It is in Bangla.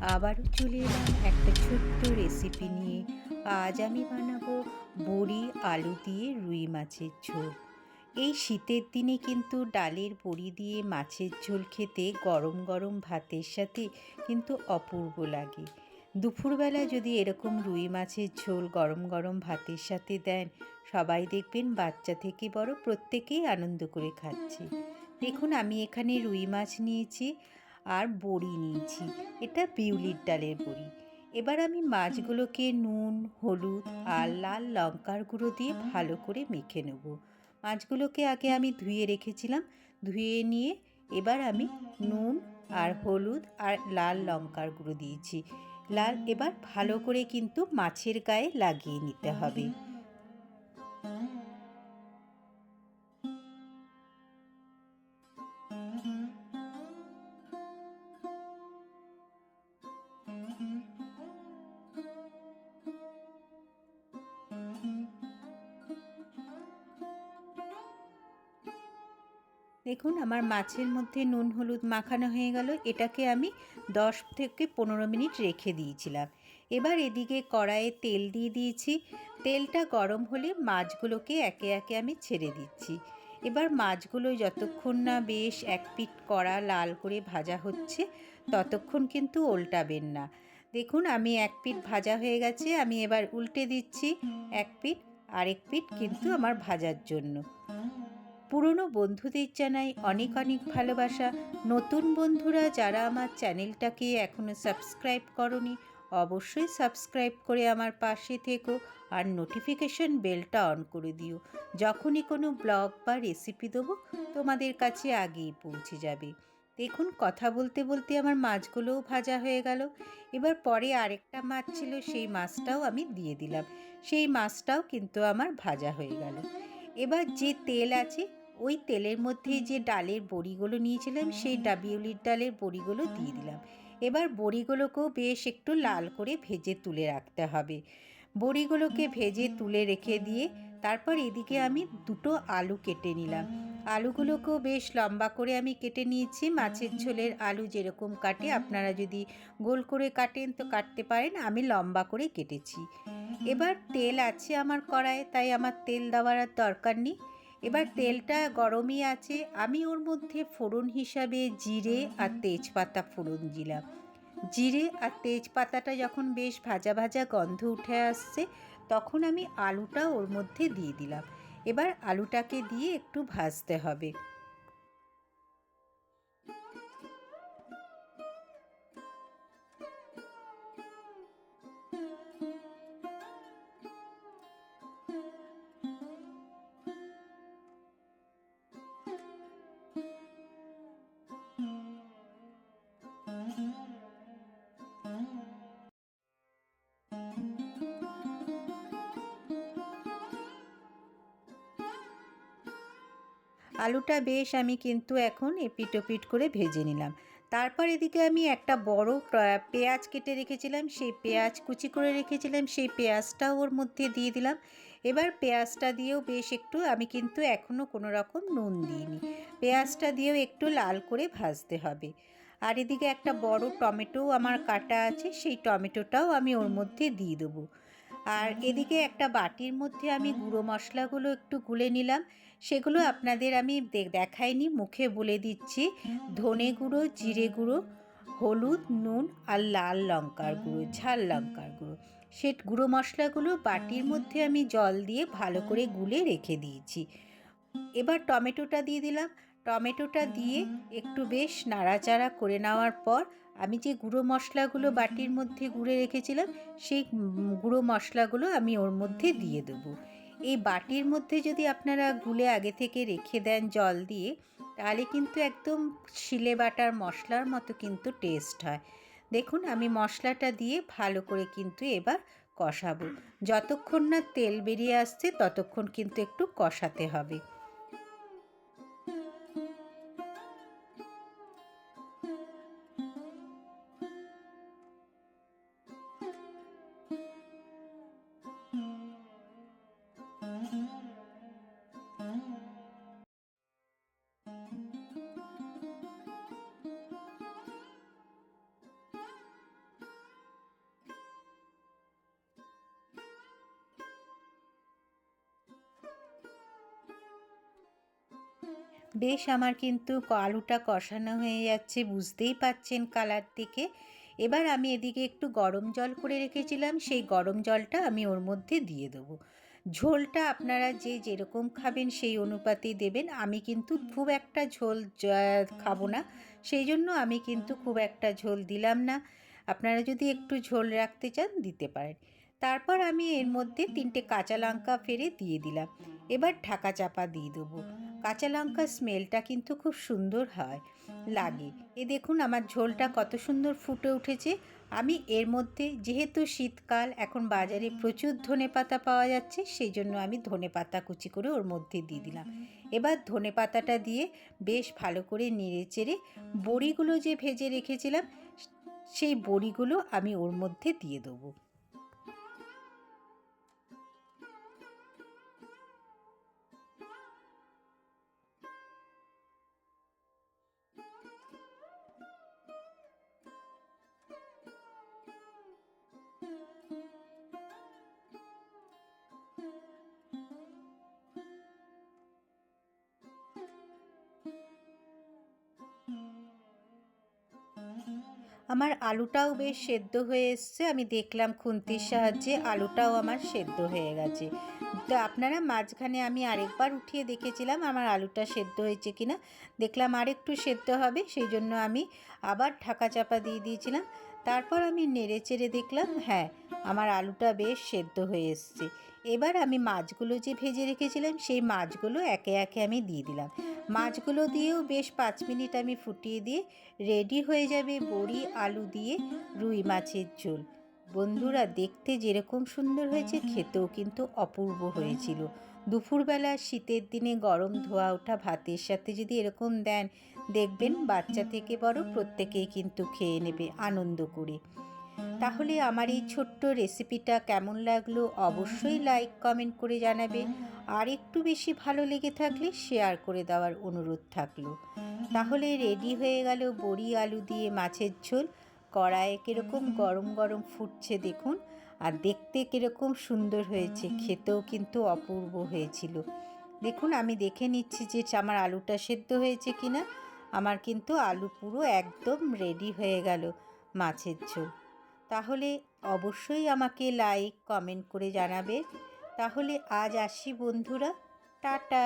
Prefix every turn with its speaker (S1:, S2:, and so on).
S1: আবারও চলে এলাম একটা ছোট্ট রেসিপি নিয়ে। আজ আমি বানাবো বড়ি আলু দিয়ে রুই মাছের ঝোল। এই শীতের দিনে কিন্তু ডালের বড়ি দিয়ে মাছের ঝোল খেতে গরম গরম ভাতের সাথে কিন্তু অপূর্ব লাগে। দুপুরবেলা যদি এরকম রুই মাছের ঝোল গরম গরম ভাতের সাথে দেন, সবাই দেখবেন বাচ্চা থেকে বড় প্রত্যেকেই আনন্দ করে খাচ্ছে। দেখুন, আমি এখানে রুই মাছ নিয়েছি। আর বড়ি নিয়েছি। এটা বিউলির ডালের বড়ি। এবার আমি মাছগুলোকে নুন, হলুদ আর লাল লঙ্কার গুঁড়ো দিয়ে ভালো করে মেখে নেব। মাছগুলোকে আগে আমি ধুয়ে রেখেছিলাম। ধুয়ে নিয়ে এবার আমি নুন আর হলুদ আর লাল লঙ্কার গুঁড়ো দিয়েছি। লাল এবার ভালো করে কিন্তু মাছের গায়ে লাগিয়ে নিতে হবে। দেখুন, আমার মাছের মধ্যে নুন, হলুদ মাখানো হয়ে গেল। এটাকে আমি দশ থেকে পনেরো মিনিট রেখে দিয়েছিলাম। এবার এদিকে কড়াইয়ে তেল দিয়ে দিয়েছি। তেলটা গরম হলে মাছগুলোকে একে একে আমি ছেড়ে দিচ্ছি। এবার মাছগুলো যতক্ষণ না বেশ এক পিঠ কড়া লাল করে ভাজা হচ্ছে, ততক্ষণ কিন্তু উল্টাবেন না। দেখুন, আমি এক পিঠ ভাজা হয়ে গেছে। আমি এবার উল্টে দিচ্ছি। এক পিঠ আরেক পিঠ কিন্তু আমার ভাজার জন্য। পুরনো বন্ধুদের জানাই অনেক অনেক ভালোবাসা। নতুন বন্ধুরা যারা আমার চ্যানেলটাকে এখনও সাবস্ক্রাইব করনি, অবশ্যই সাবস্ক্রাইব করে আমার পাশে থেকো আর নোটিফিকেশন বেলটা অন করে দিও। যখনই কোনো ব্লগ বা রেসিপি দেবো, তোমাদের কাছে আগেই পৌঁছে যাবে। দেখুন, কথা বলতে বলতে আমার মাছগুলোও ভাজা হয়ে গেল। এবার পরে আরেকটা মাছ ছিল, সেই মাছটাও আমি দিয়ে দিলাম। সেই মাছটাও কিন্তু আমার ভাজা হয়ে গেল। এবার যে তেল আছে ওই তেলের মধ্যে যে ডালের বড়িগুলো নিয়েছিলাম সেই ডাবিউলির ডালের বড়িগুলো দিয়ে দিলাম। এবার বড়িগুলোকেও বেশ একটু লাল করে ভেজে তুলে রাখতে হবে। বড়িগুলোকে ভেজে তুলে রেখে দিয়ে তারপর এদিকে আমি দুটো আলু কেটে নিলাম। আলুগুলোকেও বেশ লম্বা করে আমি কেটে নিয়েছি। মাছের ঝোলের আলু যেরকম কাটে আপনারা যদি গোল করে কাটেন তো কাটতে পারেন আমি লম্বা করে কেটেছি। এবার তেল আছে আমার কড়ায় তাই আমার তেল দেওয়ার আর দরকার নেই। এবার তেলটা গরমই আছে, আমি ওর মধ্যে ফোড়ন হিসাবে জিরে আর তেজপাতা ফোড়ন দিলাম। জিরে আর তেজপাতাটা যখন বেশ ভাজা ভাজা গন্ধ উঠে আসছে, তখন আমি আলুটা ওর মধ্যে দিয়ে দিলাম। এবার আলুটাকে দিয়ে একটু ভাজতে হবে। আলুটা বেশ আমি কিন্তু এখন এপিট ওপিট করে ভেজে নিলাম। তারপর এদিকে আমি একটা বড় পেঁয়াজ কেটে রেখেছিলাম, সেই পেঁয়াজ কুচি করে রেখেছিলাম, সেই পেঁয়াজটাও ওর মধ্যে দিয়ে দিলাম। এবার পেঁয়াজটা দিয়েও বেশ একটু আমি কিন্তু এখনও কোনো রকম নুন দিইনি। পেঁয়াজটা দিয়েও একটু লাল করে ভাজতে হবে। আর এদিকে একটা বড় টমেটো আমার কাটা আছে, সেই টমেটোটাও আমি ওর মধ্যে দিয়ে দেবো। আর এদিকে একটা বাটির মধ্যে আমি গুঁড়ো মশলাগুলো একটু গুলে নিলাম। সেগুলো আপনাদের আমি দেখাইনি মুখে বলে দিচ্ছি। ধনে গুঁড়ো জিরে গুঁড়ো হলুদ নুন আর লাল লঙ্কার গুঁড়ো ঝাল লঙ্কার গুঁড়ো। সে গুঁড়ো মশলাগুলো বাটির মধ্যে আমি জল দিয়ে ভালো করে গুলে রেখে দিয়েছি। এবার টমেটোটা দিয়ে দিলাম। টমেটোটা দিয়ে একটু বেশ নাড়াচাড়া করে নেওয়ার পর আমি যে গুঁড়ো মশলাগুলো বাটির মধ্যে গুঁড়ে রেখেছিলাম সেই গুঁড়ো মশলাগুলো আমি ওর মধ্যে দিয়ে দেবো। এই বাটির মধ্যে যদি আপনারা গুলে আগে থেকে রেখে দেন জল দিয়ে তাহলে কিন্তু একদম শিলে বাটার মশলার মতো কিন্তু টেস্ট হয়। দেখুন আমি মশলাটা দিয়ে ভালো করে কিন্তু এবার কষাবো। যতক্ষণ না তেল বেরিয়ে আসছে ততক্ষণ কিন্তু একটু কষাতে হবে। বেশ আমার কিন্তু আলুটা কষানো হয়ে যাচ্ছে, বুঝতেই পাচ্ছেন কালার থেকে এবার আমি এদিকে একটু গরম জল করে রেখেছিলাম, সেই গরম জলটা আমি ওর মধ্যে দিয়ে দেবো। ঝোলটা আপনারা যে যেরকম খাবেন সেই অনুপাতেই দেবেন। আমি কিন্তু খুব একটা ঝোল খাব না, সেই জন্য আমি কিন্তু খুব একটা ঝোল দিলাম না। আপনারা যদি একটু ঝোল রাখতে চান, দিতে পারেন। তারপর আমি এর মধ্যে তিনটে কাঁচা লঙ্কা ফেরে দিয়ে দিলাম। এবার ঢাকা চাপা দিয়ে দেবো। কাঁচা লঙ্কার স্মেলটা কিন্তু খুব সুন্দর হয়, লাগে। এ দেখুন আমার ঝোলটা কত সুন্দর ফুটে উঠেছে। আমি এর মধ্যে যেহেতু শীতকাল, এখন বাজারে প্রচুর ধনে পাতা পাওয়া যাচ্ছে, সেই জন্য আমি ধনে পাতা কুচি করে ওর মধ্যে দিয়ে দিলাম। এবার ধনে পাতাটা দিয়ে বেশ ভালো করে নেড়ে চেড়ে বড়িগুলো যে ভেজে রেখেছিলাম, সেই বড়িগুলো আমি ওর মধ্যে দিয়ে দেবো। আমার আলুটাও বেশ সেদ্ধ হয়ে এসছে। আমি দেখলাম খুন্তির সাহায্যে আলুটাও আমার সেদ্ধ হয়ে গেছে। তো আপনারা মাঝখানে আমি আরেকবার উঠিয়ে দেখেছিলাম আমার আলুটা সেদ্ধ হয়েছে কিনা। দেখলাম আরেকটু সেদ্ধ হবে, সেই জন্য আমি আবার ঢাকা চাপা দিয়ে দিয়েছিলাম। তারপর আমি নেড়ে চেড়ে দেখলাম হ্যাঁ আমার আলুটা বেশ সেদ্ধ হয়ে এসছে। এবার আমি মাছগুলো যে ভেজে রেখেছিলাম, সেই মাছগুলো একে একে আমি দিয়ে দিলাম। মাছগুলো দিয়েও বেশ পাঁচ মিনিট আমি ফুটিয়ে দিয়ে রেডি হয়ে যাবে বড়ি, আলু দিয়ে রুই মাছের ঝোল। বন্ধুরা, দেখতে যেরকম সুন্দর হয়েছে, খেতেও কিন্তু অপূর্ব হয়েছিল। দুপুরবেলা শীতের দিনে গরম ধোয়া ওঠা ভাতের সাথে যদি এরকম দেন, দেখবেন বাচ্চা থেকে বড় প্রত্যেকেই কিন্তু খেয়ে নেবে আনন্দ করে। তাহলে আমার এই ছোট্ট রেসিপিটা কেমন লাগল অবশ্যই লাইক কমেন্ট করে জানাবে। আর একটু বেশি ভালো লেগে থাকলে শেয়ার করে দেওয়ার অনুরোধ থাকল। তাহলে রেডি হয়ে গেল বড়ি আলু দিয়ে মাছের ঝোল। কড়াইয়ে কীরকম গরম গরম ফুটছে দেখুন। আর দেখতে কীরকম সুন্দর হয়েছে, খেতেও কিন্তু অপূর্ব হয়েছিল। দেখুন, আমি দেখে নিচ্ছি যে আমার আলুটা সেদ্ধ হয়েছে কিনা। আমার কিন্তু আলু পুরো একদম রেডি হয়ে গেল মাছের ঝোল। তাহলে অবশ্যই আমাকে লাইক কমেন্ট করে জানাবে। তাহলে আজ আসি বন্ধুরা। টাটা।